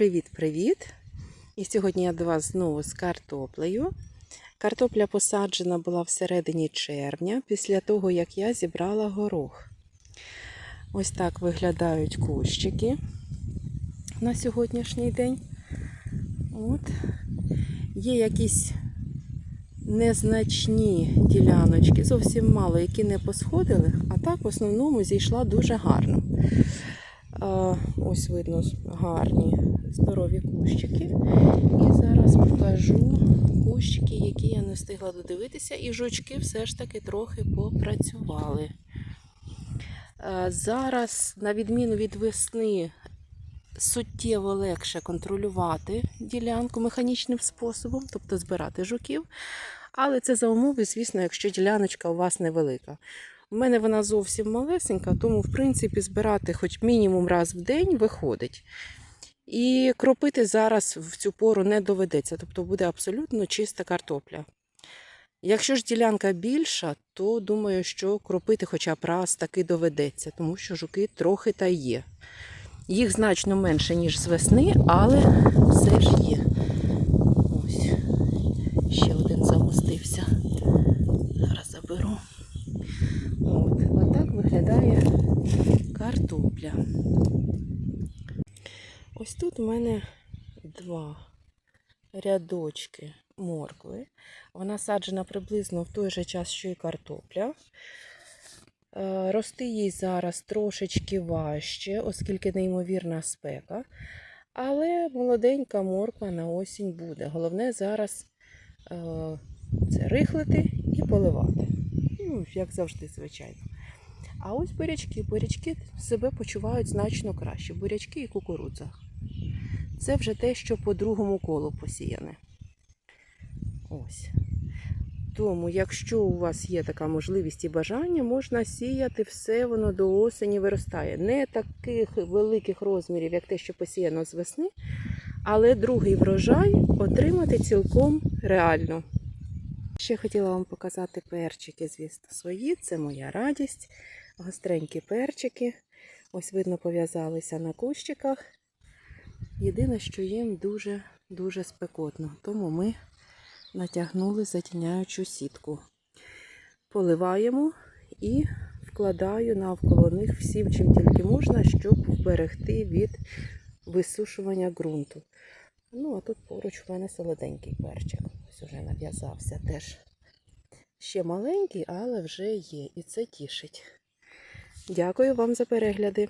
Привіт-привіт! І сьогодні я до вас знову з картоплею. Картопля посаджена була всередині червня, після того, як я зібрала горох. Ось так виглядають кущики на сьогоднішній день. От. Є якісь незначні діляночки, зовсім мало, які не посходили, а так в основному зійшла дуже гарно. Ось видно гарні здорові кущики. І зараз покажу кущики, які я не встигла додивитися, і жучки все ж таки трохи попрацювали. Зараз, на відміну від весни, суттєво легше контролювати ділянку механічним способом, тобто збирати жуків. Але це за умови, звісно, якщо діляночка у вас невелика. У мене вона зовсім малесенька, тому, в принципі, збирати хоч мінімум раз в день виходить. І кропити зараз в цю пору не доведеться, тобто буде абсолютно чиста картопля. Якщо ж ділянка більша, то думаю, що кропити хоча б раз таки доведеться, тому що жуки трохи та є. Їх значно менше, ніж з весни, але все ж є. Ось, ще один замостився. Зараз заберу. От, отак виглядає картопля. Ось тут у мене два рядочки моркви. Вона саджена приблизно в той же час, що і картопля. Е, Рости їй зараз трошечки важче, оскільки неймовірна спека. Але молоденька морква на осінь буде. Головне зараз е, це рихлити і поливати. Ну, як завжди, звичайно. А ось бурячки. Бурячки себе почувають значно краще. Бурячки і кукурудза. Це вже те, що по другому колу посіяне. Ось. Тому, якщо у вас є така можливість і бажання, можна сіяти все, воно до осені виростає. Не таких великих розмірів, як те, що посіяно з весни, але другий врожай отримати цілком реально. Ще хотіла вам показати перчики, звісно, свої. Це моя радість. Гостренькі перчики. Ось, видно, пов'язалися на кущиках. Єдине, що їм дуже-дуже спекотно. Тому ми натягнули затіняючу сітку. Поливаємо і вкладаю навколо них всім, чим тільки можна, щоб вберегти від висушування ґрунту. Ну, а тут поруч в мене солоденький перчик. Ось уже нав'язався теж. Ще маленький, але вже є. І це тішить. Дякую вам за перегляди.